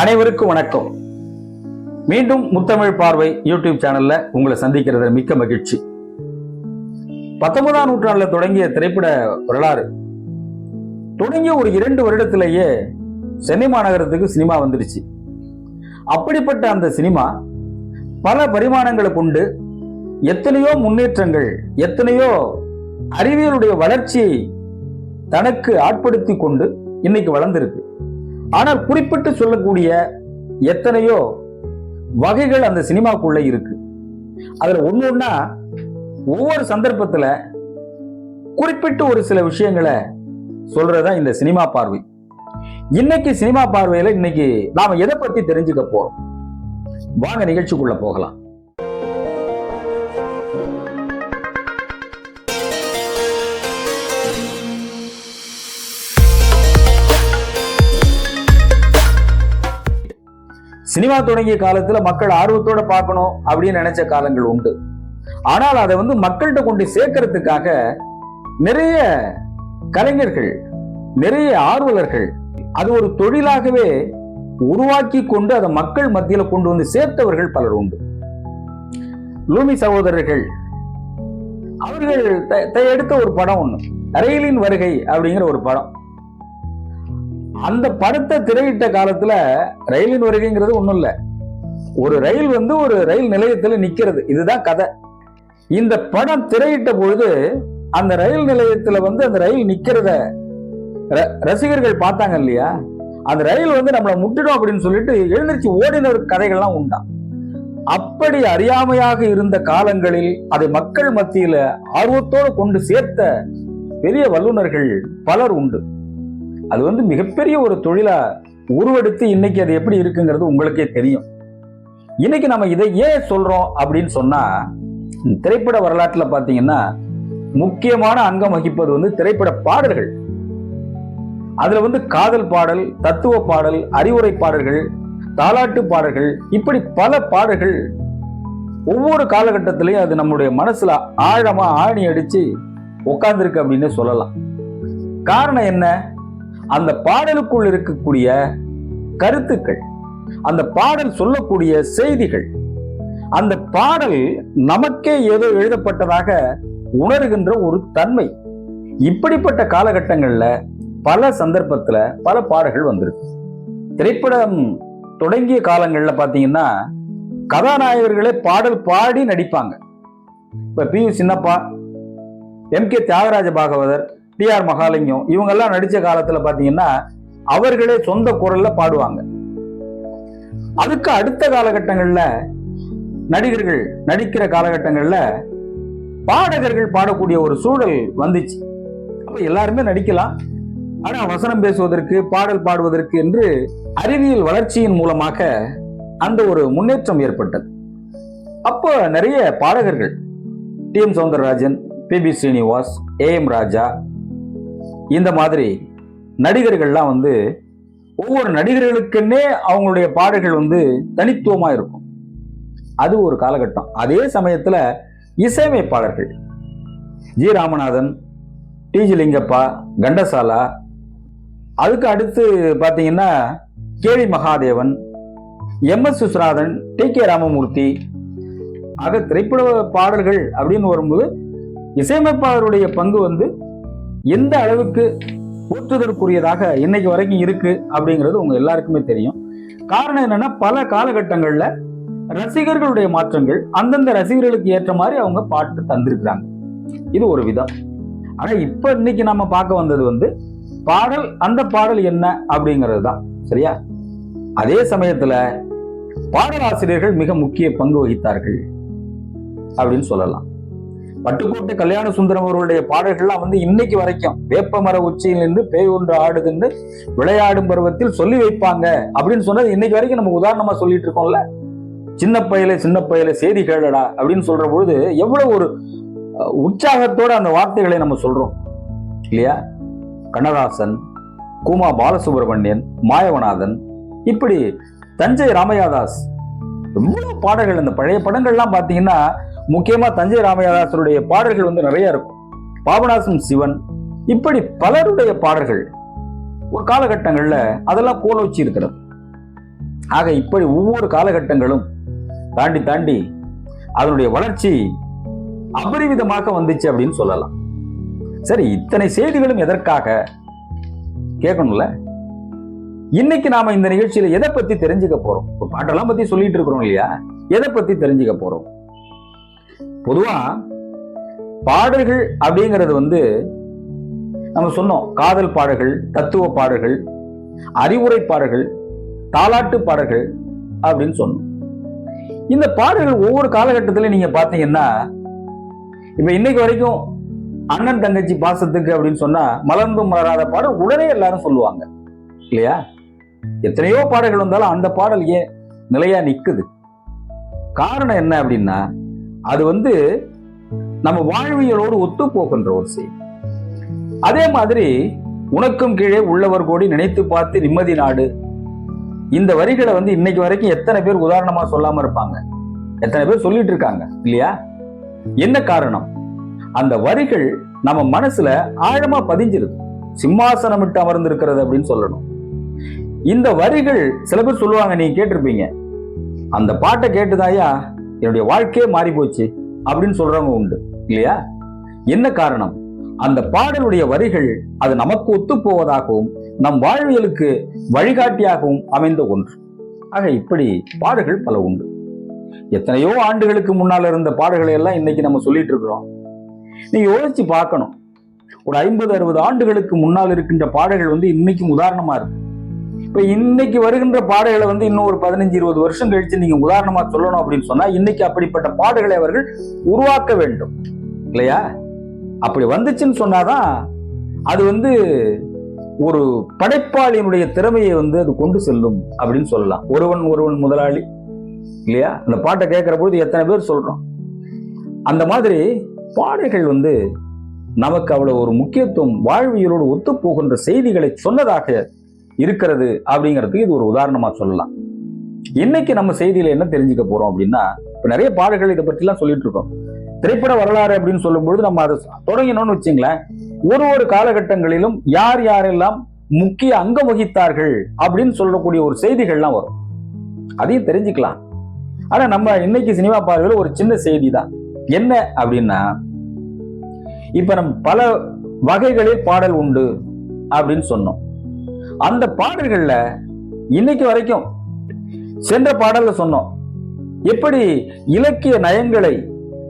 அனைவருக்கும் வணக்கம். மீண்டும் முத்தமிழ் பார்வை யூடியூப் சேனல்ல உங்களை சந்திக்கிறது மிக்க மகிழ்ச்சி. பத்தொன்பதாம் நூற்றாண்டுல தொடங்கிய திரைப்பட வரலாறு. தொடங்கிய ஒரு இரண்டு வருடத்திலேயே சென்னை மாநகரத்துக்கு சினிமா வந்துடுச்சு. அப்படிப்பட்ட அந்த சினிமா பல பரிமாணங்களை கொண்டு எத்தனையோ முன்னேற்றங்கள் எத்தனையோ அறிவியலுடைய வளர்ச்சியை தனக்கு ஆட்படுத்தி கொண்டு இன்னைக்கு வளர்ந்திருக்கு. ஆனால் குறிப்பிட்டு சொல்லக்கூடிய எத்தனையோ வகைகள் அந்த சினிமாக்குள்ள இருக்கு. அதுல ஒன்று ஒன்றா ஒவ்வொரு சந்தர்ப்பத்துல குறிப்பிட்டு ஒரு சில விஷயங்களை சொல்றதா இந்த சினிமா பார்வை. இன்னைக்கு சினிமா பார்வையில இன்னைக்கு நாம எதை பத்தி தெரிஞ்சுக்க போறோம்? வாங்க நிகழ்ச்சிக்குள்ள போகலாம். சினிமா தொடங்கிய காலத்துல மக்கள் ஆர்வத்தோட பார்க்கணும் அப்படின்னு நினைச்ச காலங்கள் உண்டு. ஆனால் அதை வந்து மக்கள்கிட்ட கொண்டு சேர்க்கறதுக்காக நிறைய கலைஞர்கள் நிறைய ஆர்வலர்கள் அது ஒரு தொழிலாகவே உருவாக்கி கொண்டு அதை மக்கள் மத்தியில கொண்டு வந்து சேர்த்தவர்கள் பலர் உண்டு. லூமி சகோதரர்கள் அவர்கள் த- த- எடுத்த ஒரு படம் ஒண்ணு. ரயிலின் வருகை அப்படிங்கிற ஒரு படம். அந்த படத்தை திரையிட்ட காலத்துல ரயிலின் வருகைங்கிறது ஒண்ணும் இல்ல. ஒரு ரயில் வந்து ஒரு ரயில் நிலையத்துல நிக்கிறது. இதுதான் கதை. இந்த படம் திரையிட்ட பொழுது அந்த ரயில் நிலையத்துல வந்து அந்த ரயில் நிக்கிறத ர- ரசிகர்கள் பார்த்தாங்க இல்லையா? அந்த ரயில் வந்து நம்மளை முட்டிடும் அப்படின்னு சொல்லிட்டு எழுந்திருச்சு ஓடின கதைகள்லாம் உண்டாம் அப்படி அறியாமையாக இருந்த காலங்களில் அதை மக்கள் மத்தியில ஆர்வத்தோடு கொண்டு சேர்த்த பெரிய வல்லுனர்கள் பலர் உண்டு. அது வந்து மிகப்பெரிய ஒரு தொழிலா உருவெடுத்து இன்னைக்கு அது எப்படி இருக்குங்கிறது உங்களுக்கே தெரியும். இன்னைக்கு நம்ம இதை ஏன் சொல்றோம் அப்படின்னு சொன்னா திரைப்பட வரலாற்றுல பாத்தீங்கன்னா முக்கியமான அங்கம் வகிப்பது வந்து திரைப்பட பாடல்கள். அதுல வந்து காதல் பாடல் தத்துவ பாடல் அறிவுரை பாடல்கள் தாலாட்டு பாடல்கள் இப்படி பல பாடல்கள் ஒவ்வொரு காலகட்டத்திலையும் அது நம்முடைய மனசுல ஆழமா ஆணி அடிச்சு உட்கார்ந்துருக்கு அப்படின்னு சொல்லலாம். காரணம் என்ன? அந்த பாடலுக்குள் இருக்கக்கூடிய கருத்துக்கள் அந்த பாடல் சொல்லக்கூடிய செய்திகள் அந்த பாடல் நமக்கே ஏதோ எழுதப்பட்டதாக உணர்கின்ற ஒரு தன்மை. இப்படிப்பட்ட காலகட்டங்கள்ல பல சந்தர்ப்பத்துல பல பாடல்கள் வந்திருக்கு. திரைப்படம் தொடங்கிய காலங்களில் பார்த்தீங்கன்னா கதாநாயகர்களே பாடல் பாடி நடிப்பாங்க. இப்போ P Chinnappa M K Thyagaraja Bhagavathar T R Mahalingam இவங்கெல்லாம் நடிச்ச காலத்துல பாத்தீங்கன்னா அவர்களே சொந்த குரல்ல பாடுவாங்க. அதுக்கு அடுத்த காலகட்டங்கள்ல நடிகர்கள் நடிக்கிற காலகட்டங்கள்ல பாடகர்கள் பாடக்கூடிய ஒரு சூழல் வந்துச்சு. அப்ப எல்லாருமே நடிக்கலாம். ஆனா வசனம் பேசுவதற்கு பாடல் பாடுவதற்கு என்று அறிவியல் வளர்ச்சியின் மூலமாக அந்த ஒரு முன்னேற்றம் ஏற்பட்டது. அப்போ நிறைய பாடகர்கள் T M Soundararajan P B Srinivas A M Raja இந்த மாதிரி நடிகர்கள்லாம் வந்து ஒவ்வொரு நடிகர்களுக்குன்னே அவங்களுடைய பாடல்கள் வந்து தனித்துவமாக இருக்கும். அது ஒரு காலகட்டம். அதே சமயத்தில் இசையமைப்பாளர்கள் G Ramanathan T G Lingappa Ghantasala அதுக்கு அடுத்து பார்த்தீங்கன்னா K V Mahadevan M S சுஸ்ராதன் T K Ramamoorthy. ஆக திரைப்பட பாடல்கள் அப்படின்னு வரும்போது இசையமைப்பாளருடைய பங்கு வந்து எந்த அளவுக்கு போற்றுதற்குரியதாக இன்னைக்கு வரைக்கும் இருக்கு அப்படிங்கிறது உங்க எல்லாருக்குமே தெரியும். காரணம் என்னன்னா பல காலகட்டங்கள்ல ரசிகர்களுடைய மாற்றங்கள் அந்தந்த ரசிகர்களுக்கு ஏற்ற மாதிரி அவங்க பாட்டு தந்திருக்கிறாங்க. இது ஒரு விதம். ஆனா இப்ப இன்னைக்கு நம்ம பார்க்க வந்தது வந்து பாடல் அந்த பாடல் என்ன அப்படிங்கிறது தான். சரியா? அதே சமயத்துல பாடலாசிரியர்கள் மிக முக்கிய பங்கு வகித்தார்கள் அப்படின்னு சொல்லலாம். பட்டுக்கோட்டை கல்யாண சுந்தரம் அவர்களுடைய பாடல்கள்லாம் வந்து இன்னைக்கு வரைக்கும் வேப்பமர உச்சியில் நின்று பேய் ஒன்று ஆடுதுன்னு விளையாடும் பருவத்தில் சொல்லி வைப்பாங்க அப்படின்னு சொன்னது இன்னைக்கு வரைக்கும் நம்ம உதாரணமா சொல்லிட்டு இருக்கோம்ல. சின்ன பயல சின்ன பயல செய்தி கேளடா அப்படின்னு சொல்ற பொழுது எவ்வளவு ஒரு உற்சாகத்தோட அந்த வார்த்தைகளை நம்ம சொல்றோம். இல்லையா? கண்ணதாசன் கூமா பாலசுப்ரமணியன் மாயவநாதன் இப்படி தஞ்சை ராமையாதாஸ் எவ்வளவு பாடல்கள் இந்த பழைய படங்கள்லாம் பார்த்தீங்கன்னா முக்கியமாக தஞ்சை ராமையாதாசருடைய பாடல்கள் வந்து நிறைய இருக்கும். பாபநாசம் சிவன் இப்படி பலருடைய பாடல்கள் ஒரு காலகட்டங்களில் அதெல்லாம் கோல வச்சு இருக்கிறது. ஆக இப்படி ஒவ்வொரு காலகட்டங்களும் தாண்டி தாண்டி அதனுடைய வளர்ச்சி அபரிவிதமாக வந்துச்சு அப்படின்னு சொல்லலாம். சரி இத்தனை செய்திகளும் எதற்காக கேட்கணும்ல? இன்னைக்கு நாம இந்த நிகழ்ச்சியில எதை பத்தி தெரிஞ்சுக்க போறோம்? பாட்டெல்லாம் பத்தி சொல்லிட்டு இருக்கிறோம் இல்லையா? எதை பத்தி தெரிஞ்சுக்க போறோம்? பொதுவா பாடல்கள் அப்படிங்கிறது வந்து நம்ம சொன்னோம். காதல் பாடல்கள் தத்துவ பாடல்கள் அறிவுரை பாடல்கள் தாலாட்டு பாடல்கள் அப்படின்னு சொன்னோம். இந்த பாடல்கள் ஒவ்வொரு காலகட்டத்திலும் நீங்க பார்த்தீங்கன்னா இப்போ இன்னைக்கு வரைக்கும் அண்ணன் தங்கச்சி பாசத்துக்கு அப்படின்னு சொன்னா மலர்ந்தும் மலராத பாடல் உடனே எல்லாரும் சொல்லுவாங்க. இல்லையா? எத்தனையோ பாடல்கள் வந்தாலும் அந்த பாடல் ஏன் நிலையா நிக்குது? காரணம் என்ன அப்படின்னா அது வந்து நம்ம வாழ்வியலோடு ஒத்து போகின்ற ஒரு செய்தி. அதே மாதிரி உனக்கும் கீழே உள்ளவர் கோடி நினைத்து பார்த்து நிம்மதி நாடு. இந்த வரிகளை வந்து இன்னைக்கு வரைக்கும் எத்தனை பேர் உதாரணமா சொல்லாம இருப்பாங்க? எத்தனை பேர் சொல்லிட்டு இருக்காங்க இல்லையா? என்ன காரணம்? அந்த வரிகள் நம்ம மனசுல ஆழமா பதிஞ்சிருது. சிம்மாசனம் விட்டு அமர்ந்திருக்கிறது அப்படின்னு சொல்லணும். இந்த வரிகள் சில பேர் சொல்லுவாங்க நீங்க கேட்டிருப்பீங்க. அந்த பாட்டை கேட்டுதாயா? என்னுடைய வாழ்க்கையே மாறி போச்சு அப்படின்னு சொல்றவங்க உண்டு இல்லையா? என்ன காரணம்? அந்த பாடலுடைய வரிகள் அது நமக்கு ஒத்து போவதாகவும் நம் வாழ்வியலுக்கு வழிகாட்டியாகவும் அமைந்த ஒன்று. ஆக இப்படி பாடல்கள் பல உண்டு. எத்தனையோ ஆண்டுகளுக்கு முன்னால் இருந்த பாடல்களை எல்லாம் இன்னைக்கு நம்ம சொல்லிட்டு இருக்கிறோம். நீங்க யோசிச்சு பார்க்கணும். ஒரு ஐம்பது அறுபது ஆண்டுகளுக்கு முன்னால் இருக்கின்ற பாடல்கள் வந்து இன்னைக்கும் உதாரணமா இருக்கு. இப்போ இன்னைக்கு வருகின்ற பாடல்களை வந்து இன்னும் ஒரு பதினஞ்சு இருபது வருஷம் கழிச்சு நீங்க உதாரணமா சொல்லணும் அப்படின்னு சொன்னா இன்னைக்கு அப்படிப்பட்ட பாடல்களை அவர்கள் உருவாக்க வேண்டும். இல்லையா? அப்படி வந்துச்சுன்னு சொன்னாதான் அது வந்து ஒரு படைப்பாளியினுடைய திறமையை வந்து அது கொண்டு செல்லும் அப்படின்னு சொல்லலாம். ஒருவன் ஒருவன் முதலாளி. இல்லையா? அந்த பாட்டை கேட்கிற பொழுது எத்தனை பேர் சொல்றோம்? அந்த மாதிரி பாடல்கள் வந்து நமக்கு அவ்வளவு ஒரு முக்கியத்துவம் வாழ்வியலோடு ஒத்து போகின்ற செய்திகளை சொன்னதாக இருக்கிறது அப்படிங்கிறதுக்கு இது ஒரு உதாரணமாக சொல்லலாம். இன்னைக்கு நம்ம செய்தியில் என்ன தெரிஞ்சுக்க போகிறோம் அப்படின்னா இப்போ நிறைய பாடல்கள் இதை பற்றிலாம் சொல்லிட்டு இருக்கோம். திரைப்பட வரலாறு அப்படின்னு சொல்லும்பொழுது நம்ம அதை தொடங்கினோம்னு வச்சுங்களேன் ஒரு ஒரு காலகட்டங்களிலும் யார் யாரெல்லாம் முக்கிய அங்கம் வகித்தார்கள் அப்படின்னு சொல்லக்கூடிய ஒரு செய்திகள்லாம் வரும். அதையும் தெரிஞ்சுக்கலாம். ஆனா நம்ம இன்னைக்கு சினிமா பார்வையில் ஒரு சின்ன செய்தி தான் என்ன அப்படின்னா இப்ப நம்ம பல வகைகளில் பாடல் உண்டு அப்படின்னு சொன்னோம். அந்த பாடல்கள்ல இன்னைக்கு வரைக்கும் சென்ற பாடல்ல சொன்னோம். எப்படி இலக்கிய நயங்களை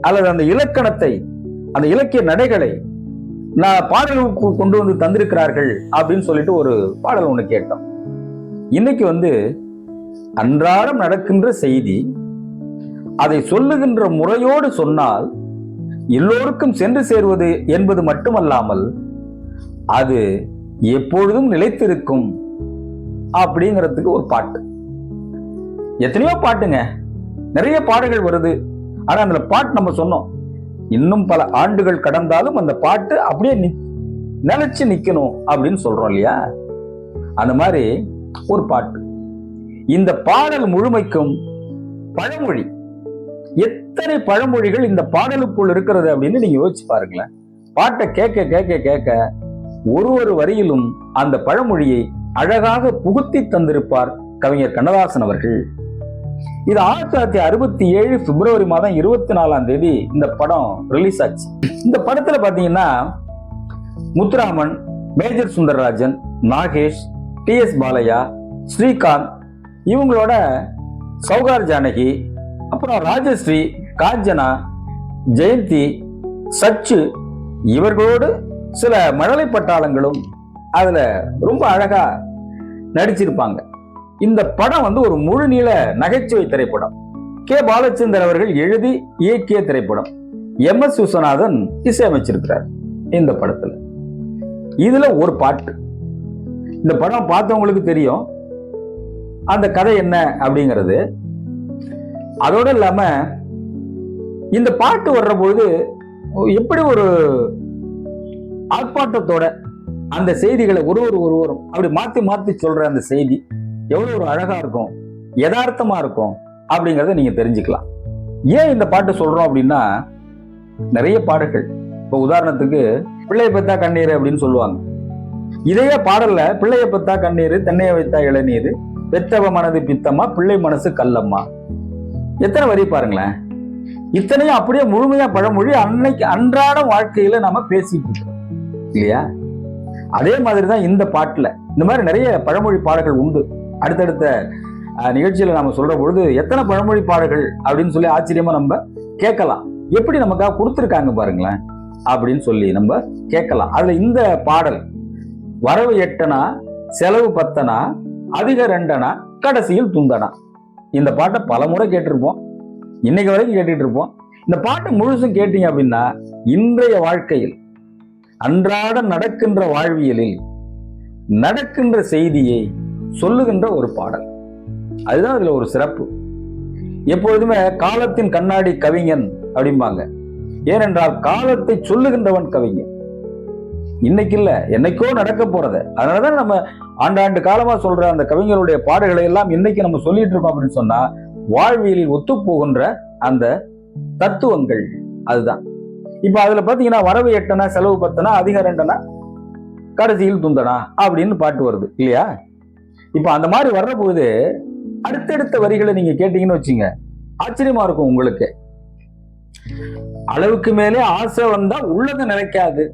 அல்லது அந்த இலக்கணத்தை அந்த இலக்கிய நடைகளை நான் பாடலுக்கு கொண்டு வந்து தந்திருக்கிறார்கள் அப்படின்னு சொல்லிட்டு ஒரு பாடல் ஒன்று கேட்டோம். இன்னைக்கு வந்து அன்றாடம் நடக்கின்ற செய்தி அதை சொல்லுகின்ற முறையோடு சொன்னால் எல்லோருக்கும் சென்று சேருவது என்பது மட்டுமல்லாமல் அது எப்பொழுதும் நிலைத்திருக்கும் அப்படிங்கிறதுக்கு ஒரு பாட்டு. எத்தனையோ பாட்டுங்க. நிறைய பாடல்கள் வருது. ஆனா அந்த பாட்டு நம்ம சொன்னோம். இன்னும் பல ஆண்டுகள் கடந்தாலும் அந்த பாட்டு அப்படியே நி- நிலைச்சு நிக்கணும் அப்படின்னு சொல்றோம் இல்லையா? அந்த மாதிரி ஒரு பாட்டு. இந்த பாடல் முழுமைக்கும் பழமொழி. எத்தனை பழமொழிகள் இந்த பாடலுக்குள் இருக்கிறது அப்படின்னு நீங்க யோசிச்சு பாருங்களேன். பாட்டை கேட்க கேட்க கேட்க ஒரு ஒரு வரியிலும் அந்த பழமொழியை அழகாக புகுத்தி தந்திருப்பார் கவிஞர் கண்ணதாசன் அவர்கள். இது ஆயிரத்தி தொள்ளாயிரத்தி அறுபத்தி ஏழு பிப்ரவரி மாதம் இருபத்தி நாலாம் தேதி இந்த படம் ரிலீஸ் ஆச்சு. இந்த படத்துல பாத்தீங்கன்னா Muthuraman major Sundararajan Nagesh T S Balaiah Srikanth இவங்களோட சௌகார் ஜானகி அப்புறம் ராஜஸ்ரீ காஞ்சனா ஜெயந்தி சச்சு இவர்களோடு சில மழலை பட்டாளங்களும் அதில் ரொம்ப அழகாக நடிச்சிருப்பாங்க. இந்த படம் வந்து ஒரு முழு நீள நகைச்சுவை திரைப்படம். கே. பாலச்சந்தர் அவர்கள் எழுதி இயக்கிய திரைப்படம். எம். எஸ். விஸ்வநாதன் இசையமைச்சிருக்கிறார் இந்த படத்தில். இதில் ஒரு பாட்டு. இந்த படம் பார்த்தவங்களுக்கு தெரியும். அந்த கதை என்ன அப்படிங்கிறது. அதோடு இல்லாமல் இந்த பாட்டு வர்ற பொழுது எப்படி ஒரு ஆர்ப்பாட்டத்தோட அந்த செய்திகளை ஒருவர் ஒருவரும் அப்படி மாத்தி மாத்தி சொல்ற அந்த செய்தி எவ்வளவு ஒரு அழகா இருக்கும் யதார்த்தமாக இருக்கும் அப்படிங்கிறத நீங்க தெரிஞ்சுக்கலாம். ஏன் இந்த பாட்டு சொல்றோம் அப்படின்னா நிறைய பாடல்கள். இப்போ உதாரணத்துக்கு பிள்ளைய பெத்தா கண்ணீர் அப்படின்னு சொல்லுவாங்க. இதையே பாடல்ல பிள்ளைய பெத்தா கண்ணீர் தென்னைய வைத்தா இளநீர் பெத்தவ மனது பித்தம்மா பிள்ளை மனசு கல்லம்மா. எத்தனை வரி பாருங்களேன். இத்தனையும் அப்படியே முழுமையா பழமொழி அன்னைக்கு அன்றாட வாழ்க்கையில நம்ம பேசிட்டு இருக்கோம். இல்லையா? அதே மாதிரி தான் இந்த பாட்டில். இந்த மாதிரி நிறைய பழமொழி பாடல்கள் உண்டு. அடுத்தடுத்த நிகழ்ச்சியில் நம்ம சொல்கிற பொழுது எத்தனை பழமொழி பாடல்கள் அப்படின்னு சொல்லி ஆச்சரியமாக நம்ம கேட்கலாம். எப்படி நமக்காக கொடுத்துருக்காங்க பாருங்களேன் அப்படின்னு சொல்லி நம்ம கேட்கலாம். அதில் இந்த பாடல் வரவு எட்டனா செலவு பத்தனா அதிக ரெண்டனா கடைசியில் துந்தனா? இந்த பாட்டை பல முறை கேட்டிருப்போம். இன்னைக்கு வரைக்கும் கேட்டுட்டு இருப்போம். இந்த பாட்டை முழுசும் கேட்டீங்க அப்படின்னா இன்றைய வாழ்க்கையில் அன்றாட நடக்கின்ற வாழ்வியலில் நடக்கின்ற செய்தியை சொல்லுகின்ற ஒரு பாடல். அதுதான் அதுல ஒரு சிறப்பு. எப்பொழுதுமே காலத்தின் கண்ணாடி கவிஞன் அப்படிம்பாங்க. ஏனென்றால் காலத்தை சொல்லுகின்றவன் கவிஞன். இன்னைக்கு இல்ல என்னைக்கோ நடக்க போறது. அதனாலதான் நம்ம ஆண்டாண்டு காலமா சொல்ற அந்த கவிஞருடைய பாடுகளை எல்லாம் இன்னைக்கு நம்ம சொல்லிட்டு இருக்கோம் அப்படின்னு சொன்னா வாழ்வியலில் ஒத்து போகின்ற அந்த தத்துவங்கள் அதுதான். இப்போ அதில் பார்த்தீங்கன்னா வரவு எட்டனா செலவு பத்தனா அதிகம் ரெண்டனா கடைசியில் துந்தனா அப்படின்னு பாட்டு வருது. இல்லையா? இப்போ அந்த மாதிரி வர்ற பொழுது அடுத்தடுத்த வரிகளை நீங்கள் கேட்டீங்கன்னு வச்சுங்க. ஆச்சரியமா இருக்கும் உங்களுக்கு. அளவுக்கு மேலே ஆசை வந்தா உள்ளதை நினைக்காது.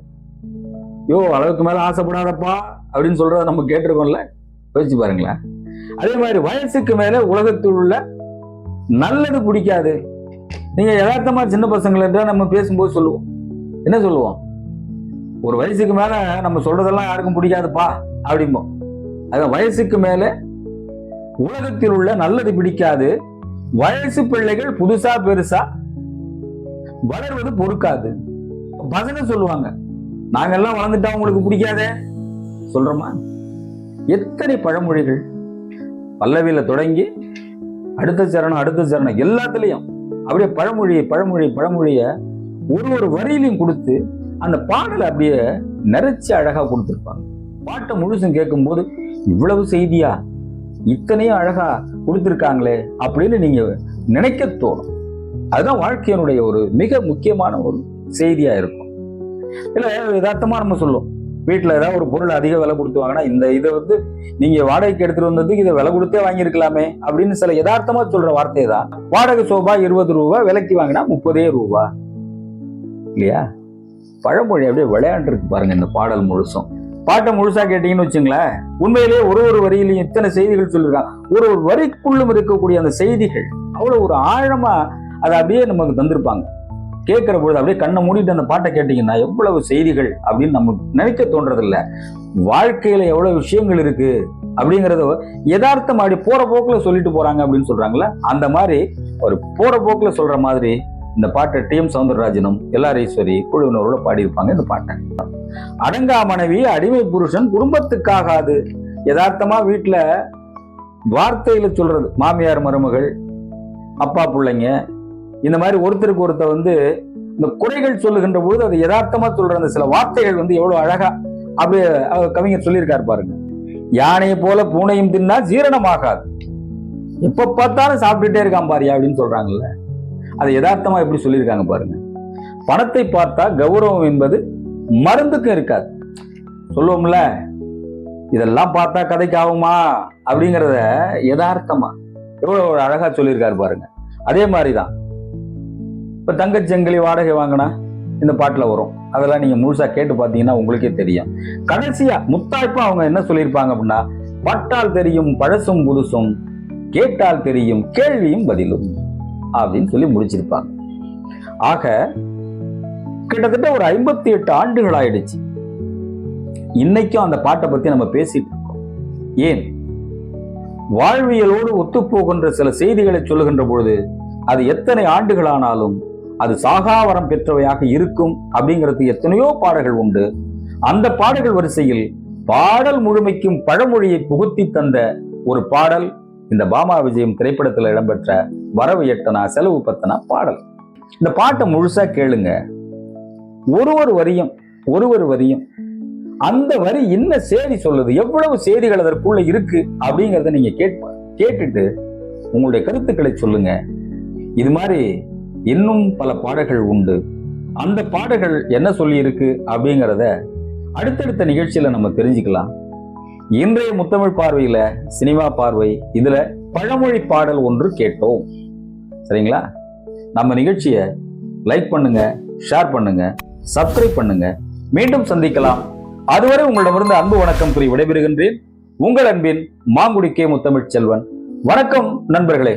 யோ அளவுக்கு மேல ஆசைப்படாதப்பா அப்படின்னு சொல்றத நம்ம கேட்டிருக்கோம்ல. யோசிச்சு பாருங்களேன். அதே மாதிரி வயசுக்கு மேல உலகத்தில் உள்ள நல்லது பிடிக்காது. நீங்கள் யதார்த்தமாக சின்ன பசங்கள்ட்ட நம்ம பேசும்போது சொல்லுவோம். என்ன சொல்லுவோம்? ஒரு வயசுக்கு மேலே நம்ம சொல்றதெல்லாம் யாருக்கும் பிடிக்காதுப்பா அப்படிம்போம். அது வயசுக்கு மேலே உலகத்தில் உள்ள நல்லது பிடிக்காது. வயசு பிள்ளைகள் புதுசா பெருசா வளர்வது பொறுக்காது. பசங்க சொல்லுவாங்க நாங்கெல்லாம் வளர்ந்துட்டா உங்களுக்கு பிடிக்காதே? சொல்றோமா? எத்தனை பழமொழிகள் பல்லவியில தொடங்கி அடுத்த சரணம் அடுத்த சரணம் எல்லாத்துலேயும் அப்படியே பழமொழி பழமொழி பழமொழிய ஒரு ஒரு வரியிலையும் கொடுத்து அந்த பாடலை அப்படியே நிறைச்சி அழகா கொடுத்துருப்பாங்க. பாட்டை முழுசும் கேட்கும்போது இவ்வளவு செய்தியா? இத்தனையும் அழகா கொடுத்துருக்காங்களே அப்படின்னு நீங்க நினைக்க தோணும். அதுதான் வாழ்க்கையினுடைய ஒரு மிக முக்கியமான ஒரு செய்தியா இருக்கும். இல்லை யதார்த்தமா நம்ம சொல்லுவோம். வீட்டில் ஏதாவது ஒரு பொருள் அதிக விலை கொடுத்து வாங்கினா இந்த இதை வந்து நீங்கள் வாடகைக்கு எடுத்துகிட்டு வந்ததுக்கு இதை விலை கொடுத்தே வாங்கியிருக்கலாமே அப்படின்னு சில யதார்த்தமாக சொல்கிற வார்த்தை தான் வாடகை சோபா இருபது ரூபா விலைக்கு வாங்கினா முப்பதே ரூபா. இல்லையா? பழமொழி அப்படியே விளையாண்டுருக்கு பாருங்க இந்த பாடல் முழுசும். பாட்டை முழுசா கேட்டீங்கன்னு வச்சுங்களேன் உண்மையிலேயே ஒரு ஒரு வரியிலையும் இத்தனை செய்திகள் சொல்லியிருக்காங்க. ஒரு ஒரு வரிக்குள்ளும் இருக்கக்கூடிய அந்த செய்திகள் அவ்வளோ ஒரு ஆழமா அதை அப்படியே நமக்கு தந்திருப்பாங்க. கேட்கிற பொழுது அப்படியே கண்ணை மூடிட்டு அந்த பாட்டை கேட்டீங்கன்னா எவ்வளவு செய்திகள் அப்படின்னு நம்ம நினைக்க தோன்றதில்ல. வாழ்க்கையில எவ்வளவு விஷயங்கள் இருக்கு அப்படிங்கிறத யதார்த்தம் அப்படி போற போக்குல சொல்லிட்டு போறாங்க அப்படின்னு சொல்றாங்களே அந்த மாதிரி ஒரு போற போக்குல சொல்ற மாதிரி இந்த பாட்டை டி எம் சவுந்தரராஜனும் எல்லாரீஸ்வரி குழுவினரோட பாடியிருப்பாங்க இந்த பாட்டை. அடங்கா மனைவி அடிமை புருஷன் குடும்பத்துக்காகாது யதார்த்தமா வீட்டுல வார்த்தையில சொல்றது மாமியார் மருமகள் அப்பா பிள்ளைங்க இந்த மாதிரி ஒருத்தருக்கு ஒருத்தர் வந்து இந்த குறைகள் சொல்லுகின்ற பொழுது அது யதார்த்தமா சொல்ற அந்த சில வார்த்தைகள் வந்து எவ்வளவு அழகா அப்படியே அவர் கவிஞர் சொல்லியிருக்காரு பாருங்க. யானையை போல பூனையும் தின்னா ஜீரணமாகாது. எப்ப பார்த்தாலும் சாப்பிட்டுட்டே இருக்கான் பாரியா அப்படின்னு சொல்றாங்கல்ல. அதை யதார்த்தமா எப்படி சொல்லியிருக்காங்க பாருங்க. பணத்தை பார்த்தா கௌரவம் என்பது மருந்துக்கும் இருக்காது. சொல்லுவோம்ல இதெல்லாம் பார்த்தா கதைக்கு ஆகுமா? அப்படிங்கிறத யதார்த்தமா எவ்வளவு அழகா சொல்லியிருக்காரு பாருங்க. அதே மாதிரிதான். இப்ப தங்கச்செங்கலி வாடகை வாங்கினா இந்த பாட்டுல வரும். அதெல்லாம் நீங்க முழுசா கேட்டு பார்த்தீங்கன்னா உங்களுக்கே தெரியும். கடைசியா முத்தாய்ப்பா அவங்க என்ன சொல்லியிருப்பாங்க அப்படின்னா பட்டால் தெரியும் பழசும் புதுசும் கேட்டால் தெரியும் கேள்வியும் பதிலும் அப்படின்னு சொல்லி முடிச்சிருப்பாங்க. ஆக கிட்டத்தட்ட ஒரு ஐம்பத்தி எட்டு ஆண்டுகள் ஆயிடுச்சு. இன்னைக்கும் அந்த பாட்டை பத்தி நம்ம பேசிட்டு இருக்கோம். ஏன்? வாழ்வியலோடு ஒத்துப்போகின்ற சில செய்திகளை சொல்லுகின்ற பொழுது அது எத்தனை ஆண்டுகளானாலும் அது சாகாவரம் பெற்றவையாக இருக்கும் அப்படிங்கிறது எத்தனையோ பாடல்கள் உண்டு. அந்த பாடல்கள் வரிசையில் பாடல் முழுமைக்கும் பழமொழியை புகுத்தி தந்த ஒரு பாடல் இந்த பாமா விஜயம் திரைப்படத்தில் இடம்பெற்ற வரவு எட்டனா செலவு பத்தனா பாடல். இந்த பாட்டை முழுசா கேளுங்க. ஒரு ஒரு வரியும் ஒரு ஒரு வரியும். அந்த வரி என்ன செய்தி சொல்லுது எவ்வளவு செய்திகள் அதற்குள்ள இருக்கு அப்படிங்கிறத நீங்க கேட்ப கேட்டுட்டு உங்களுடைய கருத்துக்களை சொல்லுங்க. இது மாதிரி இன்னும் பல பாடல்கள் உண்டு. அந்த பாடல்கள் என்ன சொல்லியிருக்கு அப்படிங்கிறத அடுத்தடுத்த நிகழ்ச்சியில் நம்ம தெரிஞ்சுக்கலாம். இன்றைய முத்தமிழ் பார்வையில் சினிமா பார்வை இதில் பழமொழி பாடல் ஒன்று கேட்டோம். சரிங்களா? நம்ம நிகழ்ச்சியை லைக் பண்ணுங்க ஷேர் பண்ணுங்க சப்ஸ்கிரைப் பண்ணுங்க. மீண்டும் சந்திக்கலாம். அதுவரை உங்களிடமிருந்து அன்பு வணக்கம் கூறி விடைபெறுகின்றேன். உங்கள் அன்பின் மாங்குடி கே முத்தமிழ் செல்வன் வணக்கம் நண்பர்களே.